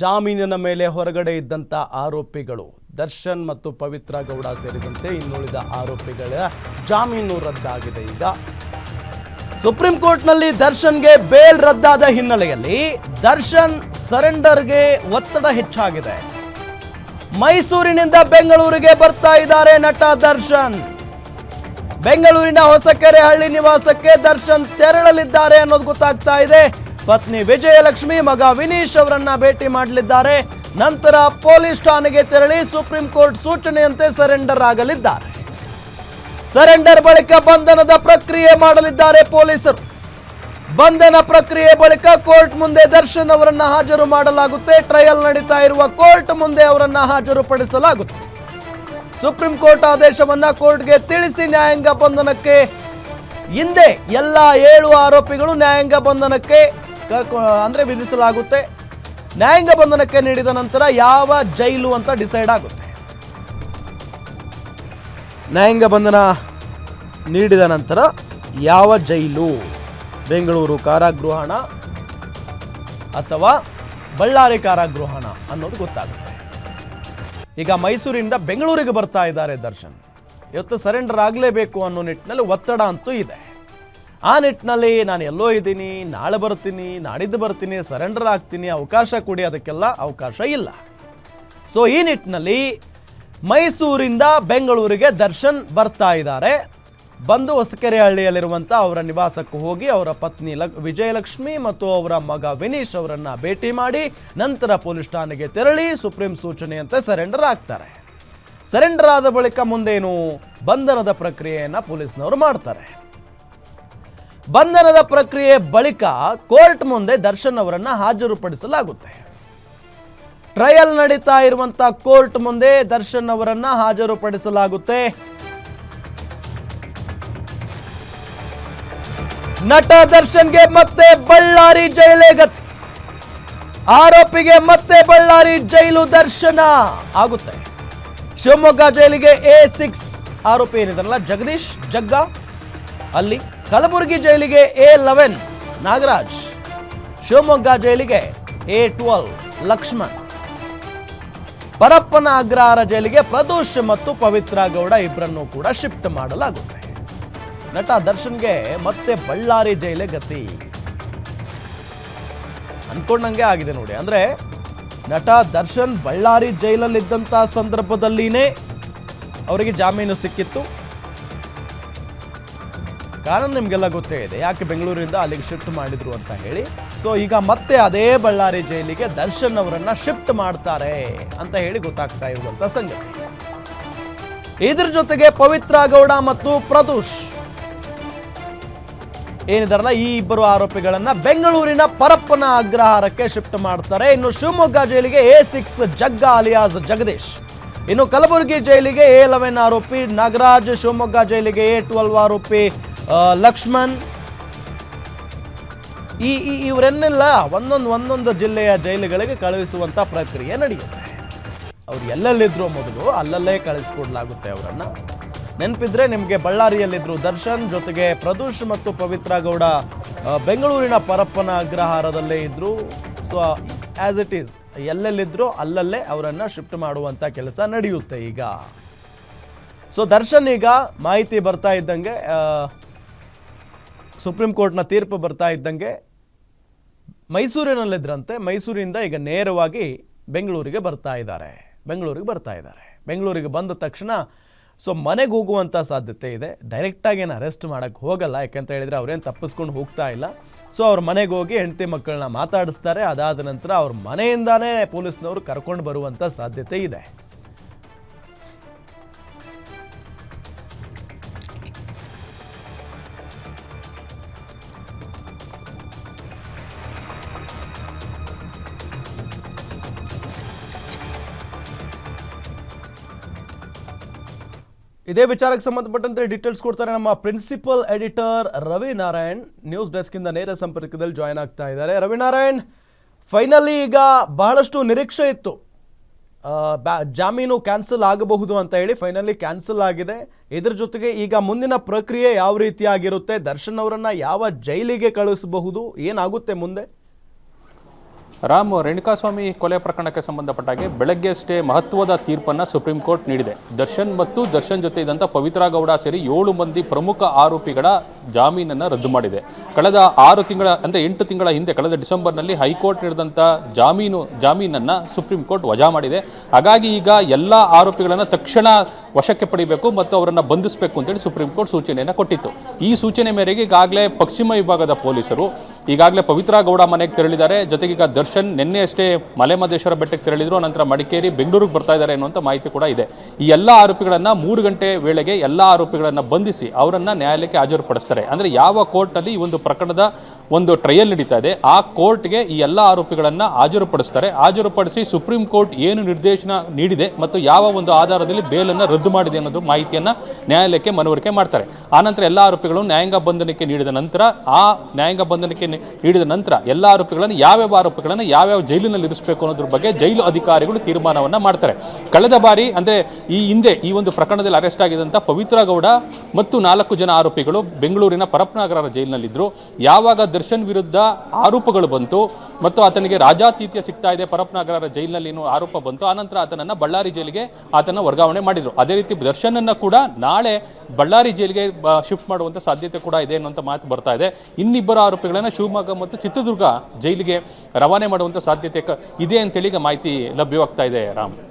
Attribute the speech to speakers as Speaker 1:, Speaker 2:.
Speaker 1: ಜಾಮೀನಿನ ಮೇಲೆ ಹೊರಗಡೆ ಇದ್ದಂಥ ಆರೋಪಿಗಳು ದರ್ಶನ್ ಮತ್ತು ಪವಿತ್ರ ಗೌಡ ಸೇರಿದಂತೆ ಇನ್ನುಳಿದ ಆರೋಪಿಗಳ ಜಾಮೀನು ರದ್ದಾಗಿದೆ ಈಗ. ಸುಪ್ರೀಂ ಕೋರ್ಟ್ನಲ್ಲಿ ದರ್ಶನ್ಗೆ ಬೇಲ್ ರದ್ದಾದ ಹಿನ್ನೆಲೆಯಲ್ಲಿ ದರ್ಶನ್ ಸರೆಂಡರ್ಗೆ ಒತ್ತಡ ಹೆಚ್ಚಾಗಿದೆ. ಮೈಸೂರಿನಿಂದ ಬೆಂಗಳೂರಿಗೆ ಬರ್ತಾ ಇದ್ದಾರೆ ನಟ ದರ್ಶನ್. ಬೆಂಗಳೂರಿನ ಹೊಸಕೆರೆ ಹಳ್ಳಿ ನಿವಾಸಕ್ಕೆ ದರ್ಶನ್ ತೆರಳಲಿದ್ದಾರೆ ಅನ್ನೋದು ಗೊತ್ತಾಗ್ತಾ ಇದೆ. ಪತ್ನಿ ವಿಜಯಲಕ್ಷ್ಮಿ ಮಗ ವಿನೀಶ್ ಅವರನ್ನ ಭೇಟಿ ಮಾಡಲಿದ್ದಾರೆ. ನಂತರ ಪೊಲೀಸ್ ಠಾಣೆಗೆ ತೆರಳಿ ಸುಪ್ರೀಂ ಕೋರ್ಟ್ ಸೂಚನೆಯಂತೆ ಸರೆಂಡರ್ ಆಗಲಿದ್ದಾರೆ. ಸರೆಂಡರ್ ಬಳಿಕ ಬಂಧನದ ಪ್ರಕ್ರಿಯೆ ಮಾಡಲಿದ್ದಾರೆ ಪೊಲೀಸರು. ಬಂಧನ ಪ್ರಕ್ರಿಯೆ ಬಳಿಕ ಕೋರ್ಟ್ ಮುಂದೆ ದರ್ಶನ್ ಅವರನ್ನ ಹಾಜರು ಮಾಡಲಾಗುತ್ತೆ. ಟ್ರಯಲ್ ನಡೀತಾ ಇರುವ ಕೋರ್ಟ್ ಮುಂದೆ ಅವರನ್ನ ಹಾಜರುಪಡಿಸಲಾಗುತ್ತೆ. ಸುಪ್ರೀಂ ಕೋರ್ಟ್ ಆದೇಶವನ್ನ ಕೋರ್ಟ್ಗೆ ತಿಳಿಸಿ ನ್ಯಾಯಾಂಗ ಬಂಧನಕ್ಕೆ ಹಿಂದೆ ಎಲ್ಲ ಏಳು ಆರೋಪಿಗಳು ನ್ಯಾಯಾಂಗ ಬಂಧನಕ್ಕೆ ಕರ್ಕೊ ಅಂದರೆ ವಿಧಿಸಲಾಗುತ್ತೆ. ನ್ಯಾಯಾಂಗ ಬಂಧನಕ್ಕೆ ನೀಡಿದ ನಂತರ ಯಾವ ಜೈಲು ಅಂತ ಡಿಸೈಡ್ ಆಗುತ್ತೆ. ನ್ಯಾಯಾಂಗ ಬಂಧನ ನೀಡಿದ ನಂತರ ಯಾವ ಜೈಲು? ಬೆಂಗಳೂರು ಕಾರಾಗೃಹಣ ಅಥವಾ ಬಳ್ಳಾರಿ ಕಾರಾಗೃಹಣ ಅನ್ನೋದು ಗೊತ್ತಾಗುತ್ತೆ. ಈಗ ಮೈಸೂರಿಂದ ಬೆಂಗಳೂರಿಗೆ ಬರ್ತಾ ಇದ್ದಾರೆ ದರ್ಶನ್. ಇವತ್ತು ಸರೆಂಡರ್ ಆಗಲೇಬೇಕು ಅನ್ನೋ ನಿಟ್ಟಿನಲ್ಲಿ ಒತ್ತಡ ಅಂತೂ ಇದೆ. ಆ ನಿಟ್ಟಿನಲ್ಲಿ ನಾನು ಎಲ್ಲೋ ಇದ್ದೀನಿ, ನಾಳೆ ಬರ್ತೀನಿ, ನಾಡಿದ್ದು ಬರ್ತೀನಿ ಸರೆಂಡರ್ ಆಗ್ತೀನಿ, ಅವಕಾಶ ಕೊಡಿ, ಅದಕ್ಕೆಲ್ಲ ಅವಕಾಶ ಇಲ್ಲ. ಸೊ ಈ ನಿಟ್ಟಿನಲ್ಲಿ ಮೈಸೂರಿಂದ ಬೆಂಗಳೂರಿಗೆ ದರ್ಶನ್ ಬರ್ತಾ ಇದ್ದಾರೆ. ಬಂದು ಹೊಸಕೆರೆ ಹಳ್ಳಿಯಲ್ಲಿರುವಂಥ ಅವರ ನಿವಾಸಕ್ಕೆ ಹೋಗಿ ಅವರ ಪತ್ನಿ ಲಕ್, ವಿಜಯಲಕ್ಷ್ಮಿ ಮತ್ತು ಅವರ ಮಗ ವಿನೀಶ್ ಅವರನ್ನು ಭೇಟಿ ಮಾಡಿ ನಂತರ ಪೊಲೀಸ್ ಠಾಣೆಗೆ ತೆರಳಿ ಸುಪ್ರೀಂ ಸೂಚನೆಯಂತೆ ಸರೆಂಡರ್ ಆಗ್ತಾರೆ. ಸರೆಂಡರ್ ಆದ ಬಳಿಕ ಮುಂದೇನು ಬಂಧನದ ಪ್ರಕ್ರಿಯೆಯನ್ನು ಪೊಲೀಸ್ನವರು ಮಾಡ್ತಾರೆ. ಬಂಧನದ ಪ್ರಕ್ರಿಯೆ ಬಳಿಕ ಕೋರ್ಟ್ ಮುಂದೆ ದರ್ಶನ್ ಅವರನ್ನು ಹಾಜರುಪಡಿಸಲಾಗುತ್ತೆ. ಟ್ರಯಲ್ ನಡೀತಾ ಇರುವಂತ ಕೋರ್ಟ್ ಮುಂದೆ ದರ್ಶನ್ ಅವರನ್ನ ಹಾಜರುಪಡಿಸಲಾಗುತ್ತೆ. ನಟ ದರ್ಶನ್ಗೆ ಮತ್ತೆ ಬಳ್ಳಾರಿ ಜೈಲೇ ಗತಿ. ಆರೋಪಿಗೆ ಮತ್ತೆ ಬಳ್ಳಾರಿ ಜೈಲು ದರ್ಶನ ಆಗುತ್ತೆ. ಶಿವಮೊಗ್ಗ ಜೈಲಿಗೆ ಎ ಸಿಕ್ಸ್ ಆರೋಪಿ ಏನಿದಾರಲ್ಲ ಜಗದೀಶ್ ಜಗ್ಗ, ಅಲ್ಲಿ ಕಲಬುರಗಿ ಜೈಲಿಗೆ ಎ ಲೆವೆನ್ ನಾಗರಾಜ್. ಶಿವಮೊಗ್ಗ ಜೈಲಿಗೆ ಎ ಟ್ವೆಲ್ ಲಕ್ಷ್ಮಣ್. ಪರಪ್ಪನ ಅಗ್ರಹಾರ ಜೈಲಿಗೆ ಪ್ರದೋಷ್ ಮತ್ತು ಪವಿತ್ರ ಗೌಡ ಇಬ್ಬರನ್ನು ಕೂಡ ಶಿಫ್ಟ್ ಮಾಡಲಾಗುತ್ತೆ. ನಟ ದರ್ಶನ್ಗೆ ಮತ್ತೆ ಬಳ್ಳಾರಿ ಜೈಲೇ ಗತಿ. ಅನ್ಕೊಂಡಂಗೆ ಆಗಿದೆ ನೋಡಿ, ಅಂದ್ರೆ ನಟ ದರ್ಶನ್ ಬಳ್ಳಾರಿ ಜೈಲಲ್ಲಿದ್ದಂಥ ಸಂದರ್ಭದಲ್ಲಿನೇ ಅವರಿಗೆ ಜಾಮೀನು ಸಿಕ್ಕಿತ್ತು. ಕಾರಣ ನಿಮಗೆಲ್ಲ ಗೊತ್ತೇ ಇದೆ. ಯಾಕೆ ಬೆಂಗಳೂರಿಂದ ಅಲ್ಲಿಗೆ ಶಿಫ್ಟ್ ಮಾಡಿದ್ರು ಅಂತ ಹೇಳಿ. ಸೊ ಈಗ ಮತ್ತೆ ಅದೇ ಬಳ್ಳಾರಿ ಜೈಲಿಗೆ ದರ್ಶನ್ ಅವರನ್ನ ಶಿಫ್ಟ್ ಮಾಡ್ತಾರೆ ಅಂತ ಹೇಳಿ ಗೊತ್ತಾಗ್ತಾ ಇರುವಂತ ಸಂಗತಿ. ಇದ್ರ ಜೊತೆಗೆ ಪವಿತ್ರ ಗೌಡ ಮತ್ತು ಪ್ರದೂಷ್. ಏನಿದಾರಲ್ಲ, ಈ ಇಬ್ಬರು ಆರೋಪಿಗಳನ್ನ ಬೆಂಗಳೂರಿನ ಪರಪ್ಪನ ಅಗ್ರಹಾರಕ್ಕೆ ಶಿಫ್ಟ್ ಮಾಡ್ತಾರೆ. ಇನ್ನು ಶಿವಮೊಗ್ಗ ಜೈಲಿಗೆ A six Jagga alias Jagadish. ಇನ್ನು ಕಲಬುರಗಿ ಜೈಲಿಗೆ ಎ ಲೆವೆನ್ ಆರೋಪಿ, ನಾಗರಾಜ್ ಶಿವಮೊಗ್ಗ ಜೈಲಿಗೆ ಎ ಟ್ವೆಲ್ವ್ ಆರೋಪಿ ಲಕ್ಷ್ಮಣ್, ಈ ಇವರನ್ನೆಲ್ಲ ಒಂದೊಂದು ಒಂದೊಂದು ಜಿಲ್ಲೆಯ ಜೈಲುಗಳಿಗೆ ಕಳುಹಿಸುವಂತ ಪ್ರಕ್ರಿಯೆ ನಡೆಯುತ್ತೆ. ಅವ್ರು ಎಲ್ಲೆಲ್ಲಿದ್ರು ಮೊದಲು ಅಲ್ಲಲ್ಲೇ ಕಳಿಸ್ಕೊಡ್ಲಾಗುತ್ತೆ ಅವರನ್ನ. ನೆನಪಿದ್ರೆ ನಿಮಗೆ ಬಳ್ಳಾರಿಯಲ್ಲಿದ್ರು ದರ್ಶನ್, ಜೊತೆಗೆ ಪ್ರದೂಷ್ ಮತ್ತು ಪವಿತ್ರ ಗೌಡ ಬೆಂಗಳೂರಿನ ಪರಪ್ಪನ ಅಗ್ರಹಾರದಲ್ಲೇ ಇದ್ರು. ಸೊ ಆಸ್ ಇಟ್ ಈಸ್ ಎಲ್ಲೆಲ್ಲಿದ್ರು ಅಲ್ಲಲ್ಲೇ ಅವರನ್ನ ಶಿಫ್ಟ್ ಮಾಡುವಂತ ಕೆಲಸ ನಡೆಯುತ್ತೆ ಈಗ. ಸೊ ದರ್ಶನ್ ಈಗ ಮಾಹಿತಿ ಬರ್ತಾ ಇದ್ದಂಗೆ ಸುಪ್ರೀಂ ಕೋರ್ಟ್ನ ತೀರ್ಪು ಬರ್ತಾ ಇದ್ದಂಗೆ ಮೈಸೂರಿನಲ್ಲಿದ್ದರಂತೆ ಮೈಸೂರಿಂದ ಈಗ ನೇರವಾಗಿ ಬೆಂಗಳೂರಿಗೆ ಬರ್ತಾ ಇದ್ದಾರೆ. ಬೆಂಗಳೂರಿಗೆ ಬರ್ತಾ ಇದ್ದಾರೆ. ಬೆಂಗಳೂರಿಗೆ ಬಂದ ತಕ್ಷಣ ಸೊ ಮನೆಗೆ ಹೋಗುವಂಥ ಸಾಧ್ಯತೆ ಇದೆ. ಡೈರೆಕ್ಟಾಗಿ ಏನು ಅರೆಸ್ಟ್ ಮಾಡೋಕ್ಕೆ ಹೋಗಲ್ಲ. ಯಾಕೆಂತ ಹೇಳಿದರೆ ಅವ್ರೇನು ತಪ್ಪಿಸ್ಕೊಂಡು ಹೋಗ್ತಾ ಇಲ್ಲ. ಸೊ ಅವ್ರ ಮನೆಗೆ ಹೋಗಿ ಹೆಂಡತಿ ಮಕ್ಕಳನ್ನ ಮಾತಾಡಿಸ್ತಾರೆ. ಅದಾದ ನಂತರ ಅವ್ರ ಮನೆಯಿಂದಾನೇ ಪೊಲೀಸ್ನವರು ಕರ್ಕೊಂಡು ಬರುವಂಥ ಸಾಧ್ಯತೆ ಇದೆ. ಇದೇ ವಿಚಾರಕ್ಕೆ ಸಂಬಂಧಪಟ್ಟಂತೆ ಡೀಟೇಲ್ಸ್ ಕೊಡ್ತಾರೆ ನಮ್ಮ ಪ್ರಿನ್ಸಿಪಲ್ ಎಡಿಟರ್ ರವಿನಾರಾಯಣ್. ನ್ಯೂಸ್ ಡೆಸ್ಕಿಂದ ನೇರ ಸಂಪರ್ಕದಲ್ಲಿ ಜಾಯ್ನ್ ಆಗ್ತಾ ಇದ್ದಾರೆ. ರವಿನಾರಾಯಣ್ ಫೈನಲಿ ಈಗ ಬಹಳಷ್ಟು ನಿರೀಕ್ಷೆ ಇತ್ತು. ಜಾಮೀನು ಕ್ಯಾನ್ಸಲ್ ಆಗಬಹುದು ಅಂತ ಹೇಳಿ ಫೈನಲಿ ಕ್ಯಾನ್ಸಲ್ ಆಗಿದೆ. ಇದ್ರ ಜೊತೆಗೆ ಈಗ ಮುಂದಿನ ಪ್ರಕ್ರಿಯೆ ಯಾವ ರೀತಿಯಾಗಿರುತ್ತೆ? ದರ್ಶನ್ ಅವರನ್ನ ಯಾವ ಜೈಲಿಗೆ ಕಳಿಸಬಹುದು? ಏನಾಗುತ್ತೆ ಮುಂದೆ?
Speaker 2: ರಾಮ್ ರೇಣುಕಾಸ್ವಾಮಿ ಕೊಲೆ ಪ್ರಕರಣಕ್ಕೆ ಸಂಬಂಧಪಟ್ಟ ಹಾಗೆ ಬೆಳಗ್ಗೆ ಅಷ್ಟೇ ಮಹತ್ವದ ತೀರ್ಪನ್ನ ಸುಪ್ರೀಂ ಕೋರ್ಟ್ ನೀಡಿದೆ. ದರ್ಶನ್ ಮತ್ತು ದರ್ಶನ್ ಜೊತೆ ಇದ್ದಂಥ ಪವಿತ್ರ ಗೌಡ ಸೇರಿ ಏಳು ಮಂದಿ ಪ್ರಮುಖ ಆರೋಪಿಗಳ ಜಾಮೀನನ್ನು ರದ್ದು ಮಾಡಿದೆ. ಕಳೆದ ಆರು ತಿಂಗಳ, ಅಂದರೆ ಎಂಟು ತಿಂಗಳ ಹಿಂದೆ, ಕಳೆದ ಡಿಸೆಂಬರ್ನಲ್ಲಿ ಹೈಕೋರ್ಟ್ ನೀಡಿದಂಥ ಜಾಮೀನು, ಜಾಮೀನನ್ನು ಸುಪ್ರೀಂ ಕೋರ್ಟ್ ವಜಾ ಮಾಡಿದೆ. ಹಾಗಾಗಿ ಈಗ ಎಲ್ಲ ಆರೋಪಿಗಳನ್ನು ತಕ್ಷಣ ವಶಕ್ಕೆ ಪಡಿಬೇಕು ಮತ್ತು ಅವರನ್ನು ಬಂಧಿಸಬೇಕು ಅಂತೇಳಿ ಸುಪ್ರೀಂ ಕೋರ್ಟ್ ಸೂಚನೆಯನ್ನು ಕೊಟ್ಟಿತ್ತು. ಈ ಸೂಚನೆ ಮೇರೆಗೆ ಈಗಾಗಲೇ ಪಶ್ಚಿಮ ವಿಭಾಗದ ಪೊಲೀಸರು ಈಗಾಗಲೇ ಪವಿತ್ರ ಗೌಡ ಮನೆಗೆ ತೆರಳಿದ್ದಾರೆ. ಜೊತೆಗೆ ಈಗ ದರ್ಶನ್ ನಿನ್ನೆ ಅಷ್ಟೇ ಮಲೆಮಹದೇಶ್ವರ ಬೆಟ್ಟಕ್ಕೆ ತೆರಳಿದ್ರು. ನಂತರ ಮಡಿಕೇರಿ, ಬೆಂಗಳೂರಿಗೆ ಬರ್ತಾ ಇದ್ದಾರೆ ಅನ್ನುವಂಥ ಮಾಹಿತಿ ಕೂಡ ಇದೆ. ಈ ಎಲ್ಲ ಆರೋಪಿಗಳನ್ನು ಮೂರು ಗಂಟೆ ವೇಳೆಗೆ ಎಲ್ಲ ಆರೋಪಿಗಳನ್ನು ಬಂಧಿಸಿ ಅವರನ್ನು ನ್ಯಾಯಾಲಯಕ್ಕೆ ಹಾಜರುಪಡಿಸ್ತಾರೆ. ಅಂದರೆ ಯಾವ ಕೋರ್ಟ್ನಲ್ಲಿ ಈ ಒಂದು ಪ್ರಕರಣದ ಒಂದು ಟ್ರಯಲ್ ನಡೀತಾ ಇದೆ. ಆ ಕೋರ್ಟ್ಗೆ ಈ ಎಲ್ಲ ಆರೋಪಿಗಳನ್ನು ಹಾಜರುಪಡಿಸ್ತಾರೆ. ಹಾಜರುಪಡಿಸಿ ಸುಪ್ರೀಂ ಕೋರ್ಟ್ ಏನು ನಿರ್ದೇಶನ ನೀಡಿದೆ ಮತ್ತು ಯಾವ ಒಂದು ಆಧಾರದಲ್ಲಿ ಬೇಲನ್ನು ರದ್ದು ಮಾಡಿದೆ ಅನ್ನೋದು ಮಾಹಿತಿಯನ್ನ ನ್ಯಾಯಾಲಯಕ್ಕೆ ಮನವರಿಕೆ ಮಾಡ್ತಾರೆ. ಆನಂತರ ಎಲ್ಲ ಆರೋಪಿಗಳು ನ್ಯಾಯಾಂಗ ಬಂಧನಕ್ಕೆ ನೀಡಿದ ನಂತರ, ಆ ನ್ಯಾಯಾಂಗ ಬಂಧನಕ್ಕೆ ನೀಡಿದ ನಂತರ ಎಲ್ಲ ಆರೋಪಿಗಳನ್ನು ಯಾವ್ಯಾವ ಆರೋಪಿಗಳನ್ನು ಯಾವ್ಯಾವ ಜೈಲಿನಲ್ಲಿ ಇರಿಸಬೇಕು ಅನ್ನೋದ್ರ ಬಗ್ಗೆ ಜೈಲು ಅಧಿಕಾರಿಗಳು ತೀರ್ಮಾನವನ್ನು ಮಾಡ್ತಾರೆ. ಕಳೆದ ಬಾರಿ ಅಂದ್ರೆ ಈ ಹಿಂದೆ ಈ ಒಂದು ಪ್ರಕರಣದಲ್ಲಿ ಅರೆಸ್ಟ್ ಆಗಿದಂಥ ಪವಿತ್ರ ಗೌಡ ಮತ್ತು ನಾಲ್ಕು ಜನ ಆರೋಪಿಗಳು ಬೆಂಗಳೂರಿನ ಪರಪ್ನಗರ ಜೈಲಿನಲ್ಲಿದ್ದರು ಯಾವಾಗ ದರ್ಶನ್ ವಿರುದ್ಧ ಆರೋಪಗಳು ಬಂತು ಮತ್ತು ಆತನಿಗೆ ರಾಜಾತೀತ್ಯ ಸಿಗ್ತಾ ಇದೆ. ಪರಪ್ಪನಗರ ಜೈಲಿನಲ್ಲಿ ಏನು ಆರೋಪ ಬಂತು. ಆನಂತರ ಆತನನ್ನ ಬಳ್ಳಾರಿ ಜೈಲಿಗೆ ಆತನ ವರ್ಗಾವಣೆ ಮಾಡಿದರು. ಅದೇ ರೀತಿ ದರ್ಶನನ್ನ ಕೂಡ ನಾಳೆ ಬಳ್ಳಾರಿ ಜೈಲಿಗೆ ಶಿಫ್ಟ್ ಮಾಡುವಂತ ಸಾಧ್ಯತೆ ಕೂಡ ಇದೆ ಅನ್ನುವಂಥ ಮಾತು ಬರ್ತಾ ಇದೆ. ಇನ್ನಿಬ್ಬರು ಆರೋಪಿಗಳನ್ನ ಶಿವಮೊಗ್ಗ ಮತ್ತು ಚಿತ್ರದುರ್ಗ ಜೈಲಿಗೆ ರವಾನೆ ಮಾಡುವಂತ ಸಾಧ್ಯತೆ ಇದೆ ಅಂತೇಳಿ ಈಗ ಮಾಹಿತಿ ಲಭ್ಯವಾಗ್ತಾ ಇದೆ. ರಾಮ್.